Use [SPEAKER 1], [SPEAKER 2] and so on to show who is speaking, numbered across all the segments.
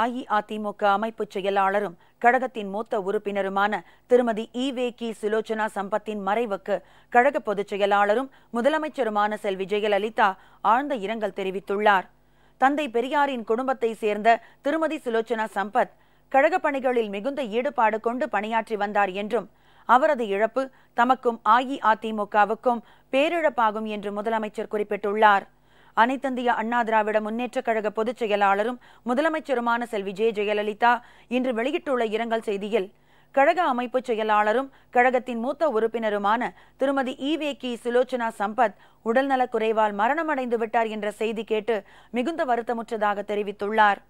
[SPEAKER 1] அஇஅதிமுக அமைப்பு செயலாளரும் கழகத்தின் மூத்த உறுப்பினருமான திருமதி ஈவே கி. சுலோச்சனா சம்பத்தின் மறைவுக்கு கழக பொதுச் செயலாளரும் முதலமைச்சருமான செல்வி ஜெயலலிதா ஆழ்ந்த இரங்கல் தெரிவித்துள்ளார். தந்தை பெரியாரின் குடும்பத்தை சேர்ந்த திருமதி சுலோச்சனா சம்பத் கழக பணிகளில் மிகுந்த ஈடுபாடு கொண்டு பணியாற்றி வந்தார் என்றும் அவரது இழப்பு தமக்கும் அஇஅதிமுகவுக்கும் பேரிழப்பாகும் என்று முதலமைச்சர் குறிப்பிட்டுள்ளார். அனைத்திந்திய அண்ணா திராவிட முன்னேற்றக் கழக பொதுச் செயலாளரும் முதலமைச்சருமான செல்வி ஜே ஜெயலலிதா இன்று வெளியிட்டுள்ள இரங்கல் செய்தியில் கழக அமைப்பு செயலாளரும் கழகத்தின் மூத்த உறுப்பினருமான திருமதி ஈவே கி சுலோச்சனா சம்பத் உடல்நலக் குறைவால் மரணமடைந்து விட்டார் என்ற செய்தி கேட்டு மிகுந்த வருத்தமுற்றதாக தெரிவித்துள்ளார்.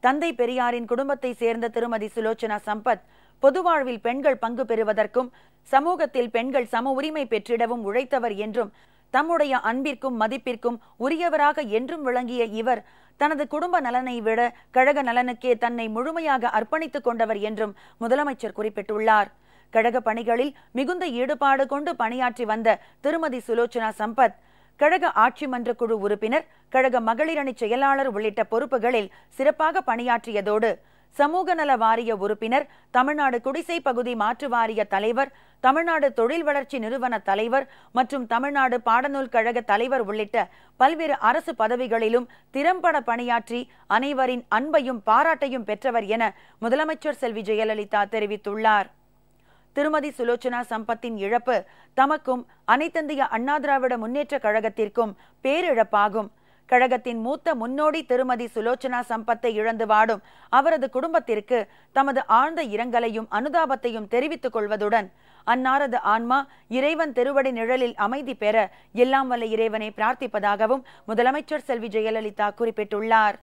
[SPEAKER 1] தந்தை பெரியாரின் குடும்பத்தை சேர்ந்த திருமதி சுலோச்சனா சம்பத் பொது வாழ்வில் பெண்கள் பங்கு பெறுவதற்கும் சமூகத்தில் பெண்கள் சம உரிமை பெற்றிடவும் உழைத்தவர் என்றும் தம்முடைய அன்பிற்கும் மதிப்பிற்கும் உரியவராக என்றும் விளங்கிய இவர் தனது குடும்ப நலனை விட கழக நலனுக்கே தன்னை முழுமையாக அர்ப்பணித்துக் கொண்டவர் என்றும் முதலமைச்சர் குறிப்பிட்டுள்ளார். கழக பணிகளில் மிகுந்த ஈடுபாடு கொண்டு பணியாற்றி வந்த திருமதி சுலோச்சனா சம்பத் கழக ஆட்சி மன்ற குழு உறுப்பினர் கழக மகளிரணி செயலாளர் உள்ளிட்ட பொறுப்புகளில் சிறப்பாக பணியாற்றியதோடு சமூக நல வாரிய உறுப்பினர் தமிழ்நாடு குடிசை பகுதி மாற்று வாரிய தலைவர் தமிழ்நாடு தொழில் வளர்ச்சி நிறுவன தலைவர் மற்றும் தமிழ்நாடு பாடநூல் கழக தலைவர் உள்ளிட்ட பல்வேறு அரசு பதவிகளிலும் திறம்பட பணியாற்றி அனைவரின் அன்பையும் பாராட்டையும் பெற்றவர் என முதலமைச்சர் செல்வி ஜெயலலிதா தெரிவித்துள்ளார். திருமதி சுலோச்சனா சம்பத்தின் இழப்பு தமக்கும் அனைத்திந்திய அண்ணா திராவிட முன்னேற்ற கழகத்திற்கும் பேரிழப்பாகும். கழகத்தின் மூத்த முன்னோடி திருமதி சுலோச்சனா சம்பத்தை இழந்து வாடும் அவரது குடும்பத்திற்கு தமது ஆழ்ந்த இரங்கலையும் அனுதாபத்தையும் தெரிவித்துக் கொள்வதுடன் அன்னாரது ஆன்மா இறைவன் திருவடி நிழலில் அமைதி பெற எல்லாம் வல்ல இறைவனை பிரார்த்திப்பதாகவும் முதலமைச்சர் செல்வி ஜெயலலிதா குறிப்பிட்டுள்ளார்.